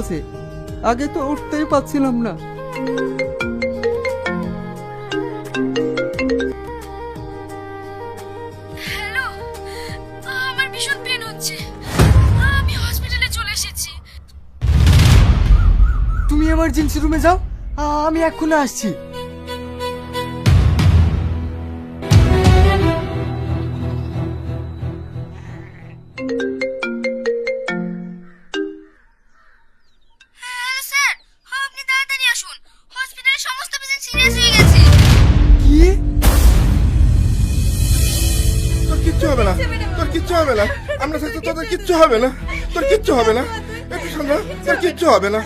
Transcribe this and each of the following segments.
আছে। আগে তো উঠতেই পারছিলাম না। হ্যালো আমার ভীষণ পেন হচ্ছে। আমি হসপিটালে চলে এসেছি। তুমি এমার্জেন্সি রুমে যাও। আমি এক্ষুনি আসছি। সিরিয়াস হয়ে গেছে। কি? তোর কিচ্ছু হবে না। তোর কিচ্ছু হবে না। আমরা থাকতে তোদের কিচ্ছু হবে না। তোর কিচ্ছু হবে না। একটু সামনে তোর কিচ্ছু হবে না।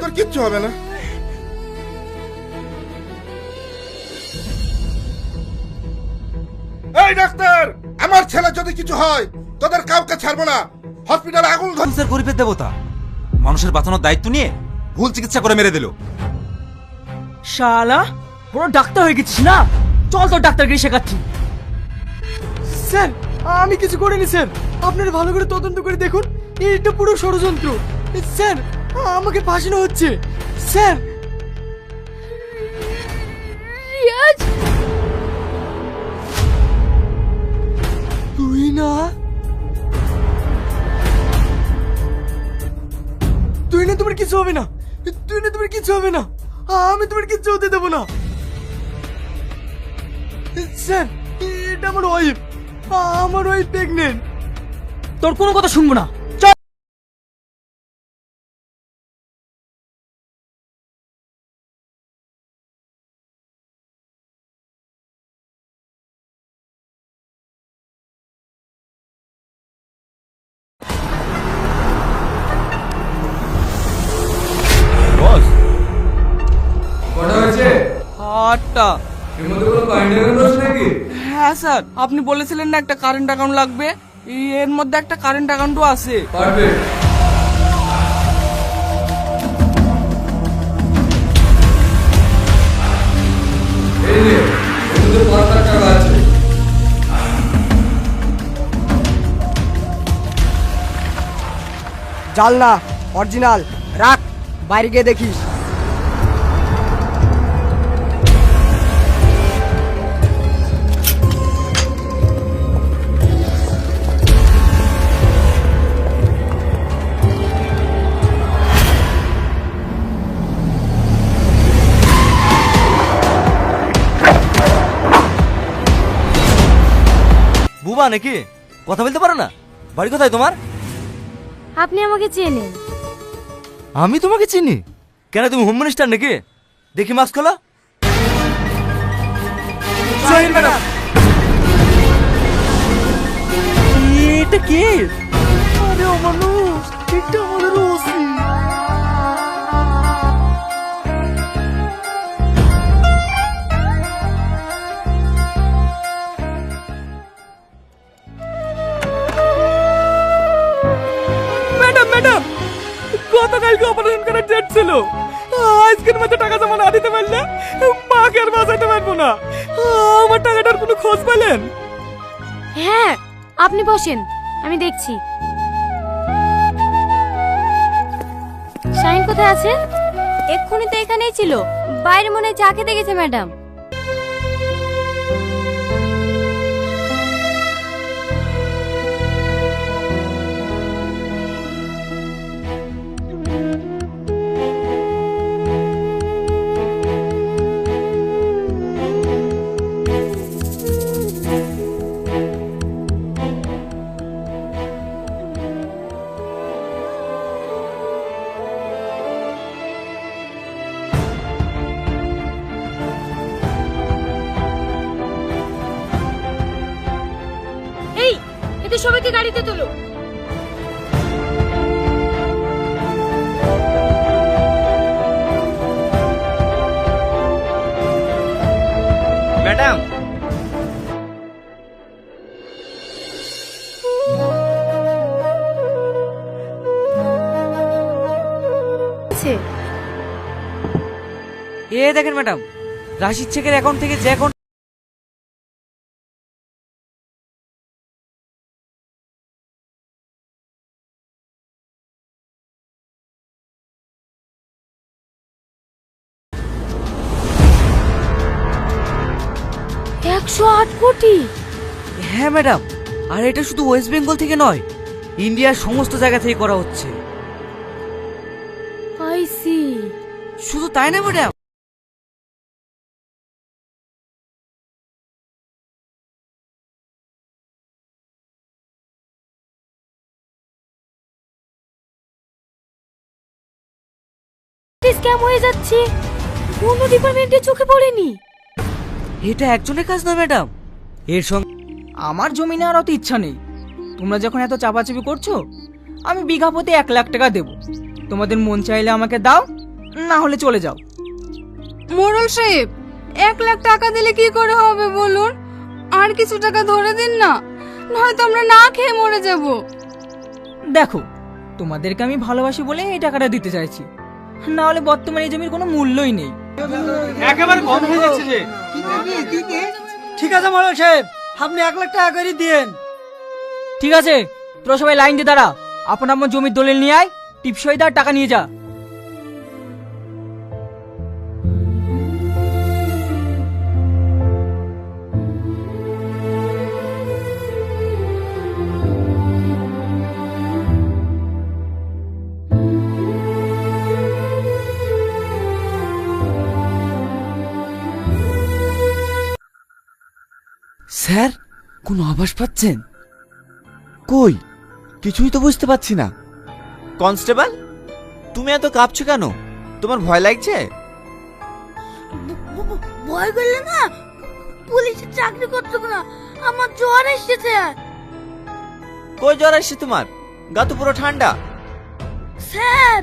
তোর কিচ্ছু হবে না। এই ডাক্তার আমার ছেলে যদি কিছু হয় তোদের কাউকে ছাড়বো না। হসপিটালে আগুন ধর গরিবের দেবতা। মানুষের বাঁচানোর দায়িত্ব নিয়ে ভুল চিকিৎসা করে মেরে দিল। শালা বড় ডাক্তার হয়ে গেছিস না? চল তোর ডাক্তারকে শেখাচ্ছি। স্যার আমি কিছু করিনি স্যার। আপনারা ভালো করে তদন্ত করে দেখুন এটা পুরো ষড়যন্ত্র। স্যার আমাকে ফাঁসানো হচ্ছে। স্যার। রিয়াজ! তুই না? তুই না তোমার কিছু হবে না। তুই না তোমার কিছু হবে না। আমি তোমার কিচ্ছু হতে দেবো না। স্যার, এটা আমার ওয়াইফ আমার ওয়াইফ প্রেগনেন্ট তোর কোনো কথা শুনব না। হ্যাঁ স্যার আপনি বলেছিলেন না একটা কারেন্ট অ্যাকাউন্ট লাগবে? এর মধ্যে একটা কারেন্ট অ্যাকাউন্টও আছে। আছে? জাল না অরিজিনাল রাখ বাইরে গিয়ে দেখিস। বুবা নাকি? কথা বলতে পারো না? বাড়ি কোথায় তোমার? আপনি আমাকে চেনেন। আমি তোমাকে চিনি? কেন তুমি হোম মিনিস্টার নাকি? দেখি মাস্ক খোলো। ম্যাডাম। এটা কে? আরে অমানুষ এটা আমাদের ওসি। ম্যাডাম, গতকালকে অপারেশন করার ডেট ছিল। আজকের মধ্যে টাকা জমা না দিতে পারলে মাকে আর বাঁচাতে পারব না। আমার টাকাটার কোনো খোঁজ পেলেন? হ্যাঁ আপনি বসেন, আমি দেখছি। শাইন কোথায় আছে? এক্ষুনি তো এখানেই ছিল। বাইরে মনে চা গেছে, ম্যাডাম। ম্যাডাম। এ দেখেন ম্যাডাম রাশিদ শেখের অ্যাকাউন্ট থেকে যে অ্যাকাউন্ট আট কোটি। হ্যাঁ ম্যাডাম। আর এটা শুধু ওয়েস্ট বেঙ্গল থেকে নয় ইন্ডিয়ার সমস্ত জায়গা থেকে করা হচ্ছে। I C. শুধু তাই না ম্যাডাম? স্ক্যাম হয়ে যাচ্ছে? কোনো ডিপার্টমেন্টে চোখে পড়েনি। এটা একজনের কাজ নয় ম্যাডাম। এর সঙ্গে আমার জমি নেওয়ার অত ইচ্ছা নেই। তোমরা যখন এত চাপাচাপি করছ আমি বিঘা প্রতি এক লাখ টাকা দেবো। তোমাদের মন চাইলে আমাকে দাও না হলে চলে যাও। মোড়ল সাহেব এক লাখ টাকা দিলে কি করে হবে বলুন? আর কিছু টাকা ধরে দিন না নয়তো আমরা না খেয়ে মরে যাব। দেখো তোমাদেরকে আমি ভালোবাসি বলে এই টাকাটা দিতে চাইছি। না হলে বর্তমানে এই জমির কোনো মূল্যই নেই। একেবারে কম হয়ে যাচ্ছে যে। ঠিক আছে মোড়ল সাহেব আপনি এক লাখ টাকা করে দিয়েন। ঠিক আছে তোরা সবাই লাইন দিয়ে দাঁড়া। আপন আপন জমির দলিল নিয়ে আয় টিপসই দাঁড় টাকা নিয়ে যা। কোনো আভাস পাচ্ছেন? কই? কিছুই তো বুঝতে পারছি না। কনস্টেবল তুমি এত কাঁপছো কেন? তোমার ভয় লাগছে? ভয় করলে না পুলিশের চাকরি করতে না। আমার জ্বর এসেছে। কই জ্বর আসছে তোমার? গা তো পুরো ঠান্ডা। স্যার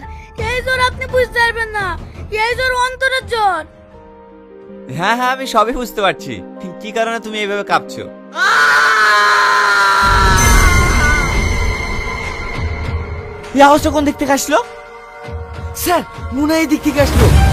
এই জ্বর আপনি বুঝতে পারবেন না। এই জ্বর অন্তরের জ্বর। হ্যাঁ হ্যাঁ আমি সবই বুঝতে পারছি। কি কারণে তুমি এইভাবে কাঁপছো? এই আওয়াজটা কোন দিক থেকে আসলো? স্যার মুনাই এই দিক থেকে আসলো।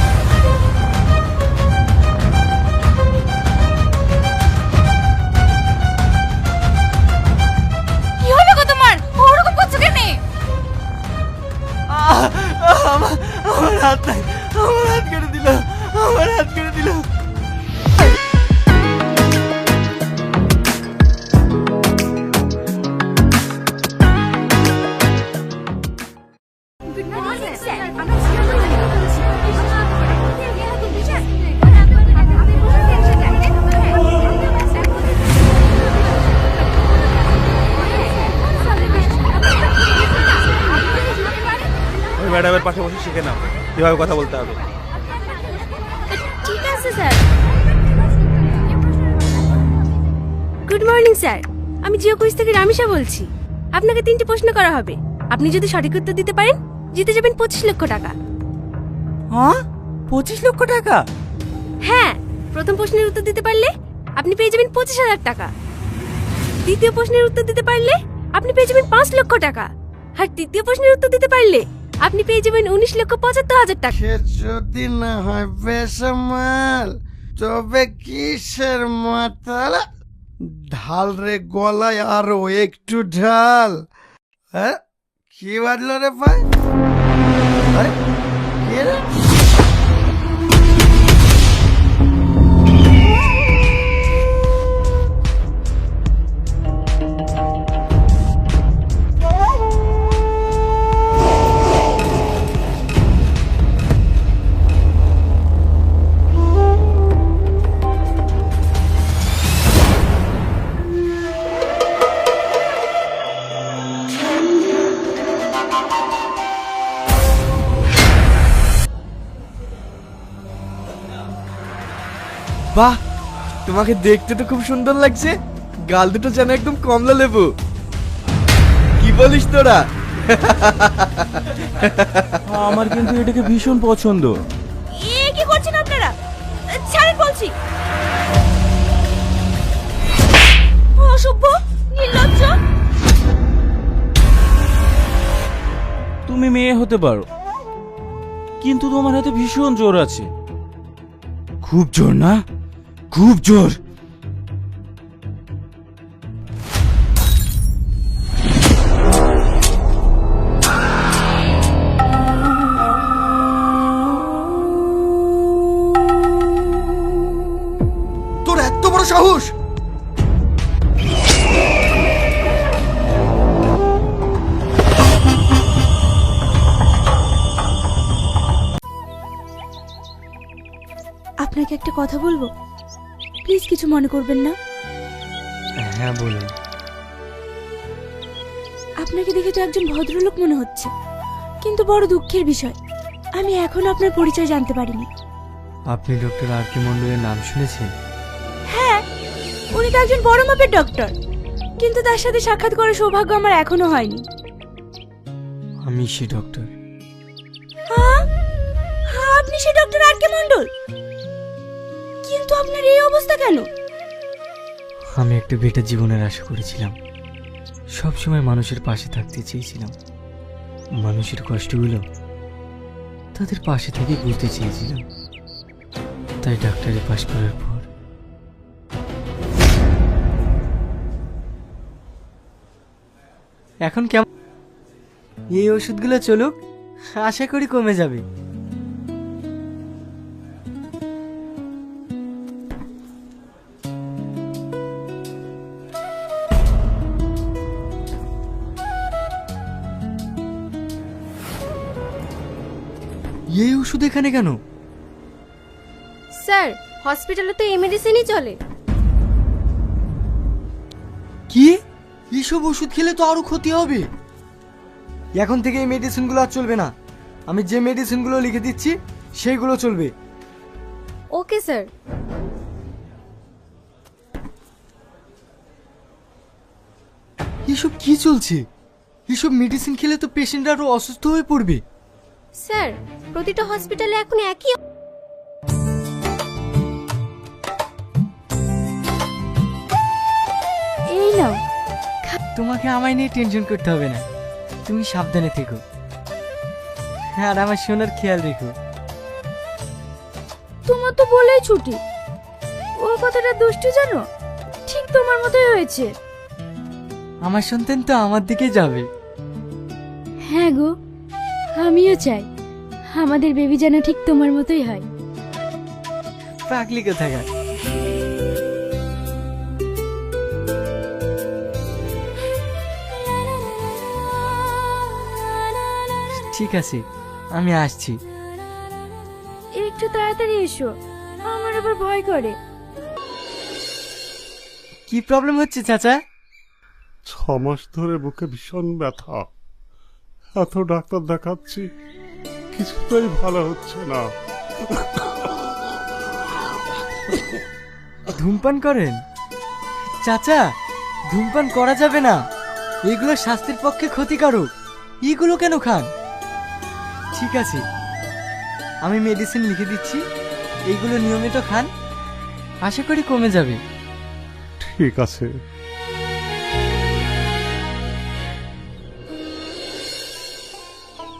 ম্যাডামের পাশে বসে শিখে নাও। কীভাবে কথা বলতে হবে। ঠিক আছে স্যার। Good morning sir. আমি জিও কুইজ থেকে রামিশা বলছি। আপনাকে তিনটি প্রশ্ন করা হবে। আপনি যদি সঠিক উত্তর দিতে পারেন জিতে যাবেন পঁচিশ লক্ষ টাকা। হ্যাঁ? পঁচিশ লক্ষ টাকা? হ্যাঁ প্রথম প্রশ্নের উত্তর দিতে পারলে আপনি পেয়ে যাবেন পঁচিশ হাজার টাকা। দ্বিতীয় প্রশ্নের উত্তর দিতে পারলে আপনি পেয়ে যাবেন পাঁচ লক্ষ টাকা। আর তৃতীয় প্রশ্নের উত্তর দিতে পারলে আপনি পেয়ে যাবেন উনিশ লক্ষ পঁচাত্তর হাজার টাকা। সে যদি না হয় বেসামাল, তবে কিসের মাতাল? ঢাল রে গলায় আরও একটু ঢাল। হ্যাঁ? কি বাজলো রে ভাই? আরে, কে বাহ তোমাকে দেখতে তো খুব সুন্দর লাগছে। গাল দুটো যেন একদম কমলা লেবু। কি বলিস তোরা? আমার কিন্তু এটাকে ভীষণ পছন্দ। এ কি করছেন আপনারা? ছাড়েন বলছি। অসভ্য নির্লজ্জ। তুমি মেয়ে হতে পারো কিন্তু তোমার হাতে ভীষণ জোর আছে। খুব জোর না? খুব জোর। তোর এত বড় সাহস? আপনাকে একটা কথা বলব? প্লিজ কিছু মনে করবেন না। হ্যাঁ বলুন। আপনাকে দেখে তো একজন ভদ্রলোক মনে হচ্ছে। কিন্তু বড় দুঃখের বিষয় আমি এখনও আপনার পরিচয় জানতে পারিনি। আপনি ডক্টর আর কে মন্ডলের নাম শুনেছেন? হ্যাঁ উনি তো একজন বড় মাপের ডক্টর। কিন্তু তার সাথে সাক্ষাৎ করার সৌভাগ্য আমার এখনও হয়নি। আমি সে ডক্টর। হ্যাঁ? হ্যাঁ, আপনি সে ডক্টর আর কে মন্ডল আপনার এই অবস্থা কেন? আমি একটা বেটার জীবনের আশা করেছিলাম। সব সময় মানুষের পাশে থাকতে চেয়েছিলাম। মানুষের কষ্টগুলো তাদের পাশে থেকে বুঝতে চেয়েছিলাম। তাই ডাক্তারি পাশ করার পর এখন কেমন? এই ওষুধগুলো চলুক, আশা করি কমে যাবে। এই ওষুধ এখানে কেন? স্যার হসপিটালে তো এই মেডিসিনই চলে। কি? এইসব ওষুধ খেলে তো আরও ক্ষতি হবে। এখন থেকে এই মেডিসিনগুলো আর চলবে না। আমি যে মেডিসিনগুলো লিখে দিচ্ছি সেইগুলো চলবে। Okay sir. এসব কি চলছে? এসব মেডিসিন খেলে তো পেশেন্ট আরও অসুস্থ হয়ে পড়বে। স্যার প্রতিটা হসপিটালে এখন একই এই নাও। তোমাকে আমায় নিয়ে টেনশন করতে হবে না। তুমি সাবধানে থেকো। আর আমার সোনার খেয়াল রেখো। তোমার তো বলেই ছুটি। ও কথাটা দুষ্টু জানো? ঠিক তোমার মতোই হয়েছে। আমার সন্তান তো আমার দিকে যাবে। হ্যাঁ গো আমিও চাই। আমাদের বেবি যেন ঠিক তোমার মতোই হয়। পাগলি কোথাকার? ঠিক আছে আমি আসছি। একটু তাড়াতাড়ি এসো আমার আবার ভয় করে। কি প্রবলেম হচ্ছে চাচা? ছ মাস ধরে বুকে ভীষণ ব্যথা। এত ডাক্তার দেখাচ্ছি কিছুতেই ভালো হচ্ছে না। ধূমপান করেন? চাচা ধূমপান করা যাবে না। এগুলো স্বাস্থ্যের পক্ষে ক্ষতিকারক। এগুলো কেন খান? ঠিক আছে আমি মেডিসিন লিখে দিচ্ছি। এইগুলো নিয়মিত খান। আশা করি কমে যাবে। ঠিক আছে।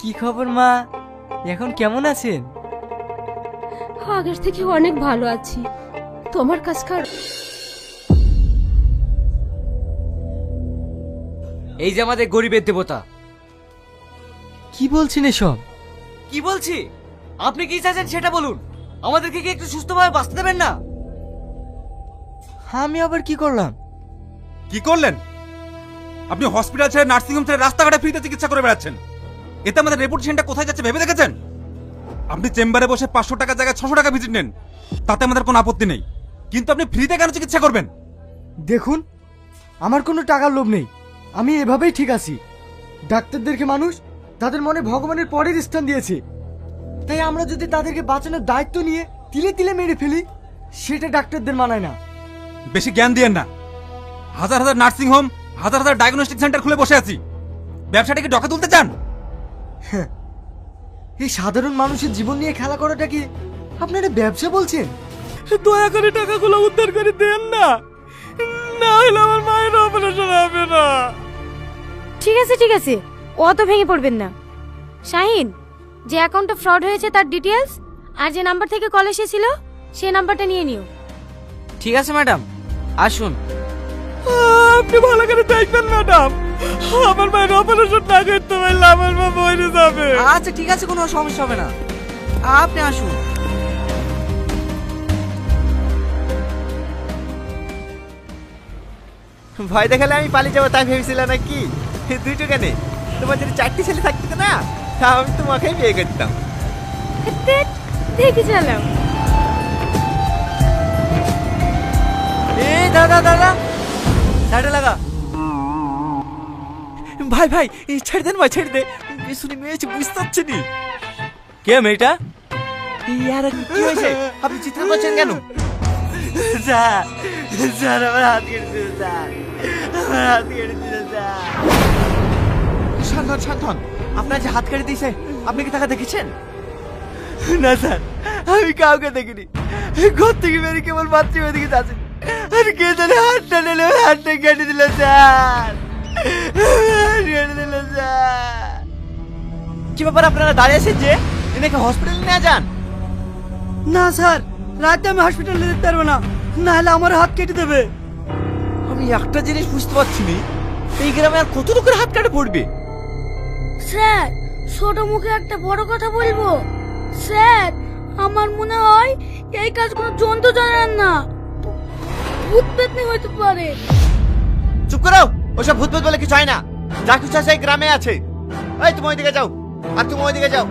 কি খবর মা? এখন কেমন আছেন? আগের থেকে অনেক ভালো আছি। তোমার কাজ কর? এই যে আমাদের গরিবের দেবতা। কি বলছেন এসব? কি বলছি? আপনি কি চাইছেন সেটা বলুন। আমাদেরকে কি একটু সুস্থভাবে বাঁচতে দেবেন না? আমি আবার কি করলাম? কি করলেন? আপনি হসপিটাল ছেড়ে নার্সিং হোম ছেড়ে রাস্তাঘাটে ফ্রিতে চিকিৎসা করে বেড়াচ্ছেন। এতে আমাদের রেপুটেশনটা কোথায় যাচ্ছে ভেবে দেখেছেন? আপনি চেম্বারে বসে পাঁচশো টাকার জায়গায় ছশো টাকা ভিজিট নেন। তাতে আমাদের কোনো আপত্তি নেই। কিন্তু আপনি ফ্রিতে কেন চিকিৎসা করবেন? দেখুন আমার কোনো টাকার লোভ নেই। আমি এভাবেই ঠিক আছি। ডাক্তারদেরকে মানুষ তাদের মনে ভগবানের পরের স্থান দিয়েছে। তাই আমরা যদি তাদেরকে বাঁচানোর দায়িত্ব নিয়ে তিলে তিলে মেরে ফেলি সেটা ডাক্তারদের মানায় না। বেশি জ্ঞান দিয়েন না। হাজার হাজার নার্সিং হোম হাজার হাজার ডায়াগনস্টিক সেন্টার খুলে বসে আছি। ব্যবসাটাকে ডকা তুলতে চান? এই সাধারণ মানুষের জীবন নিয়ে খেলা করাটা কি আপনারা ব্যবসা বলছেন? দয়া করে টাকাগুলো উদ্ধার করে দেন না। না হলে আমার মায়ের অপারেশন হবে না। ঠিক আছে ঠিক আছে। অত ভেঙে পড়বেন না। শাহিন যে অ্যাকাউন্টে ফ্রড হয়েছে তার ডিটেলস আর যে নাম্বার থেকে কল এসেছিল সেই নাম্বারটা নিয়ে নিও। ঠিক আছে ম্যাডাম আসুন। আপনি ভালো করে দেখবেন ম্যাডাম আমার মায়ের অপারেশন না করতে পারলে আমার মা মরে যাবে। আচ্ছা ঠিক আছে কোনো সমস্যা হবে না। আপনি আসুন। ভয় দেখালে আমি পালিয়ে যাব তাই ভেবেছিলাম না নাকি দুইটো কেন তোমার যদি চারটি ছেলে থাকতো না তা আমি তোমাকেই বিয়ে করতাম। দেখি চালাও এ দাদা দাদা সাইডে লাগা। ভাই ভাই এই ছেড়ে দেন ভাই ছেড়ে দে শুনি মেয়েছে বুঝতে পারছি নি। কে মেয়েটা? ইয়ার কি হয়েছে? আপনি চিৎকার করছেন কেন? স্যার স্যার আমার হাত কেটে দিল স্যার। আমার হাত কেটে দিল স্যার। শান্তন শান্তন আপনার যে হাত কেটে দিয়েছে আপনি কি টাকা দেখেছেন? না স্যার আমি কাউকে দেখিনি। ঘর থেকে বেরিয়ে কেবল বাথরুমের দিকে যাচ্ছে। আর কে জানে হাতটা নিলে হাতটা কেটে দিল স্যার। কি ব্যাপার আপনারা দাঁড়িয়ে আছেন যে? এনাকে হসপিটালে নিয়ে যান। না স্যার। রাতে আমি হসপিটালে যেতে পারব না। নাহলে আমার হাত কেটে দেবে। আমি একটা জিনিস বুঝতে পারছি না। এই গ্রামে আর কত লোকের হাত কাটে পড়বে? স্যার ছোট মুখে একটা বড় কথা বলব? স্যার আমার মনে হয় এই কাজ কোনো জন্তু জানান না। ভূত পেতনি হইতে পারে। চুপ করো! ওসব ভূত ভূত বলে কিছু হয় না। যা কিছু আছে এই গ্রামে আছে। এই তুমি ওইদিকে যাও। আর তুমি ওইদিকে যাও।